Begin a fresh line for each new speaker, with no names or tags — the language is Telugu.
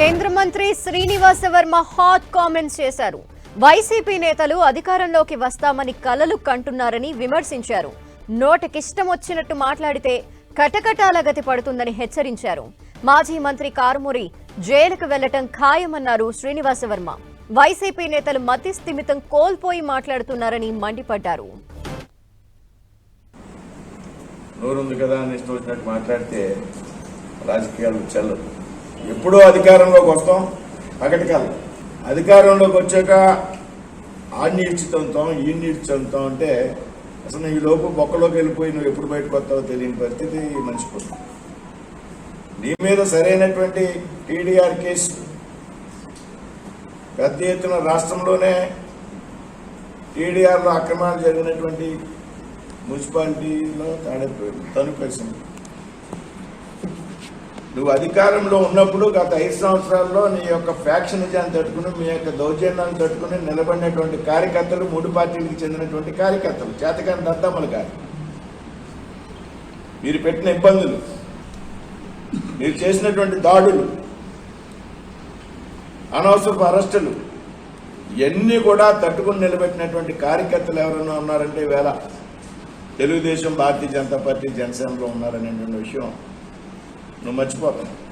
కేంద్ర మంత్రి శ్రీనివాస వర్మ హాట్ కామెంట్స్ చేశారు. వైసీపీ నేతలు అధికారంలోకి వస్తామని కలలు కంటున్నారని విమర్శించారు. నోటికిష్టం వచ్చినట్టు మాట్లాడితే కటకటాల గతి పడుతుందని హెచ్చరించారు. మాజీ మంత్రి కారుమూరి జైలుకు వెళ్ళటం ఖాయమన్నారు శ్రీనివాస వర్మ. వైసీపీ నేతలు మతిస్థిమితం కోల్పోయి మాట్లాడుతున్నారని మండిపడ్డారు.
నోరుంది కదా అని ఇష్టం వచ్చినట్టు మాట్లాడితే రాజకీయాలు చెల్లదు. ఎప్పుడో అధికారంలోకి వస్తాం? పగటి కాలం అధికారంలోకి వచ్చాక ఆడిని ఇడ్చుతుంటాం ఈ ఇడ్చుతుంటాం అంటే అసలు ఈ లోపు బొక్కలోకి వెళ్ళిపోయి నువ్వు ఎప్పుడు బయటకు వస్తావో తెలియని పరిస్థితి మర్చిపోతుంది నీ మీద సరైనటువంటి టీడీఆర్ కేసు పెద్ద ఎత్తున రాష్ట్రంలోనే టీడీఆర్లో అక్రమాలు జరిగినటువంటి మున్సిపాలిటీలో తాడైపోయింది పరిశ్రమ. నువ్వు అధికారంలో ఉన్నప్పుడు గత ఐదు సంవత్సరాల్లో నీ యొక్క ఫ్యాక్షనిజాన్ని తట్టుకుని మీ యొక్క దౌర్జన్యాన్ని తట్టుకుని నిలబడినటువంటి కార్యకర్తలు మూడు పార్టీలకు చెందినటువంటి కార్యకర్తలు చేతకాని దద్దమ్మలు కాదు. మీరు పెట్టిన ఇబ్బందులు మీరు చేసినటువంటి దాడులు అనవసరపు అరెస్టులు ఇవన్నీ కూడా తట్టుకుని నిలబెట్టినటువంటి కార్యకర్తలు ఎవరైనా ఉన్నారంటే వేళ తెలుగుదేశం భారతీయ జనతా పార్టీ జనసేనలో ఉన్నారనేటువంటి విషయం నువ్వు మర్చిపోతావు